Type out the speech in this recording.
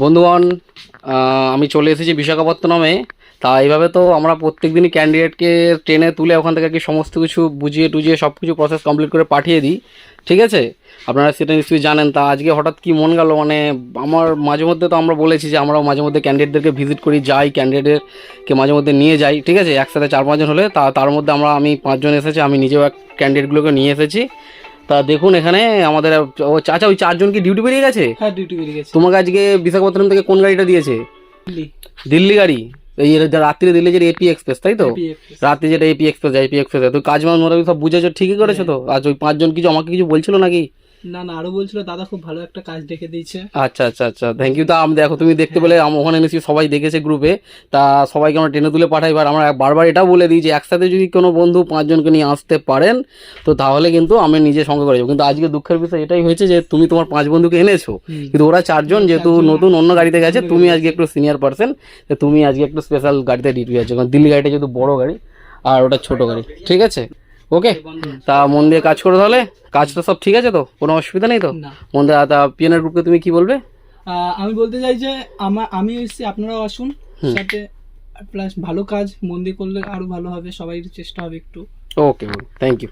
বন্ধুগণ আমি চলে এসেছি বিশাখাপত্তনমে। তা এইভাবে তো আমরা প্রত্যেক দিনই ক্যান্ডিডেটকে ট্রেনে তুলে ওখান থেকে কি সমস্ত কিছু বুঝিয়ে টুজিয়ে সব কিছু প্রসেস কমপ্লিট করে পাঠিয়ে দিই। ঠিক আছে? আপনারা সেটা নিশ্চয়ই জানেন। তা আজকে হঠাৎ কি মন গেল? মানে আমার মাঝে মধ্যে তো আমরা বলেছি যে আমরাও মাঝে মধ্যে ক্যান্ডিডেটদেরকে ভিজিট করি, যাই ক্যান্ডিডেটকে মাঝে মধ্যে নিয়ে যাই। ঠিক আছে? একসাথে চার পাঁচজন হলে তা, তার মধ্যে আমরা, আমি পাঁচজন এসেছি, আমি নিজেও এক ক্যান্ডিডেটগুলোকে নিয়ে এসেছি। তা দেখুন এখানে আমাদের আচ্ছা ওই চারজন কি ডিউটি বেরিয়ে গেছে? হ্যাঁ ডিউটি বেরিয়ে গেছে। তোমাকে আজকে বিশাখাপত্তনম থেকে কোন গাড়িটা দিয়েছে? দিল্লি। গাড়ি? এই রাত্রে দিল্লি যেটা এপি এক্সপ্রেস তাই তো? রাত্রে যেটা এপি এক্সপ্রেস এপি এক্সপ্রেস তো কাজ মোটামুটি সব বুঝেছ ঠিকই করেছ তো? আজ ওই পাঁচজন কিছু আমাকে কিছু বলছিল নাকি? না না আরও বলছিল দাদা খুব ভালো একটা কাজ ডেকে দিয়েছে। আচ্ছা আচ্ছা আচ্ছা থ্যাংক ইউ তা আমি দেখো তুমি দেখতে পেলে আম- ওখানে নিশ্চয়ই সবাই দেখেছে গ্রুপে তা সবাইকে আমরা টেনে তুলে পাঠাই এবার আমরা বারবার এটাও বলে দিই যে একসাথে যদি কোনো বন্ধু পাঁচজনকে নিয়ে আসতে পারেন তো তাহলে কিন্তু আমি নিজে সঙ্গে করে যাব। কিন্তু আজকে দুঃখের বিষয় এটাই হয়েছে যে তুমি তোমার পাঁচ বন্ধুকে এনেছো কিন্তু ওরা চারজন যেহেতু নতুন অন্য গাড়িতে গেছে তুমি আজকে একটু সিনিয়র পার্সন তুমি আজকে একটু স্পেশাল গাড়িতে ডিউটি আছে কারণ দিল্লি গাড়িটা যেহেতু বড় গাড়ি আর ওটা ছোট গাড়ি ঠিক আছে? ওকে তা মন দিয়ে কাজ করো তাহলে। কাজটা সব ঠিক আছে তো? কোনো অসুবিধা নেই তো? মন দিয়ে তা পিএনআর গ্রুপকে তুমি কি বলবে? আহ, আমি বলতে চাই যে আমার আমি এসেছি আপনারাও আসুন। সাথে প্লাস ভালো কাজ মন দিয়ে করলে আরও ভালো হবে সবাই চেষ্টা হবে একটু। Okay thank you